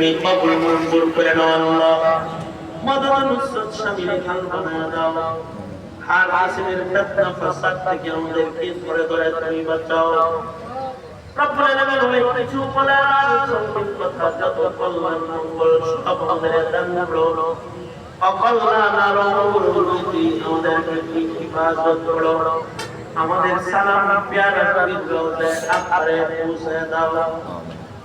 তুমি কবুল মঞ্জুর করে নাও আল্লাহ। মদন নুসরত স্বামীর হাল বানায় দাও। হার আসিমের ফিতনা ফাসাদ থেকে আমাদেরকে ধরে ধরে তুমি বাঁচাও? আমাদের আর সালাম, প্যারা পবিত্র আকারে পৌঁছে দাও।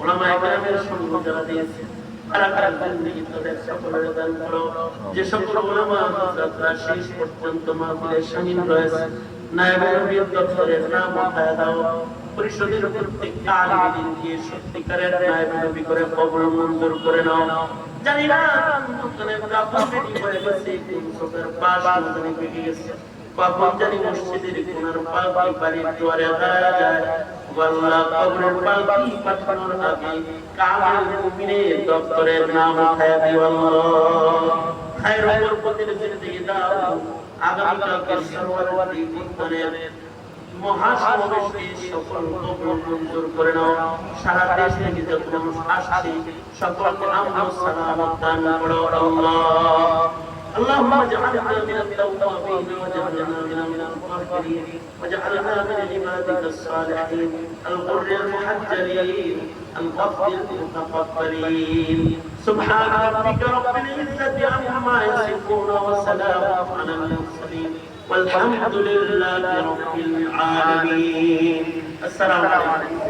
ওলামায়ে কেরামের সঙ্গ যারা দিয়েছে, তারা কারা জিন্দেগি তাদের সকলের দান করো। যে সকল ওলামা হযরতরা শেষ পর্যন্ত মাহফিলে শামিল রয়েছে নায়েবে নবীর দপ্তরের নাম উঠায় দাও। পরিষদের প্রত্যেকটা আলিমিন দিয়ে সত্যিকারের নায়েবে নবী করে কবর মঞ্জুর করে নাও। জানি না দোকানে কাপড় বেটি হয়ে গেছে, কোন চোখের পাশ মতনে বেরিয়ে গেছে। কখন জানি মসজিদের কোনার পালকি বাড়ির দুয়ারে দাঁড়ায় যায়। আল্লাহ কবরের পালকি পাঠানোর আগে। কামেল মুমিনের দপ্তরের নাম উঠায় দিও আল্লাহ। খায়র বরকতের জিন্দেগি দাও। আগামীকালকে সর্বদাই উত্তরের মহাসমাবেশকে সকল কবুল মঞ্জুর করে নাও। সারা দেশ থেকে যত মানুষ আসছে, সকলকে আমন সালামত দান করো আল্লাহ। اللهم اجعلنا من التوابين واجعلنا من المتطهرين واجعلنا من عبادك الصالحين الغر المحجلين الغفر المتقبلين سبحان ربك رب العزة عما يصفون وسلام على المرسلين والحمد لله رب العالمين. السلام عليكم.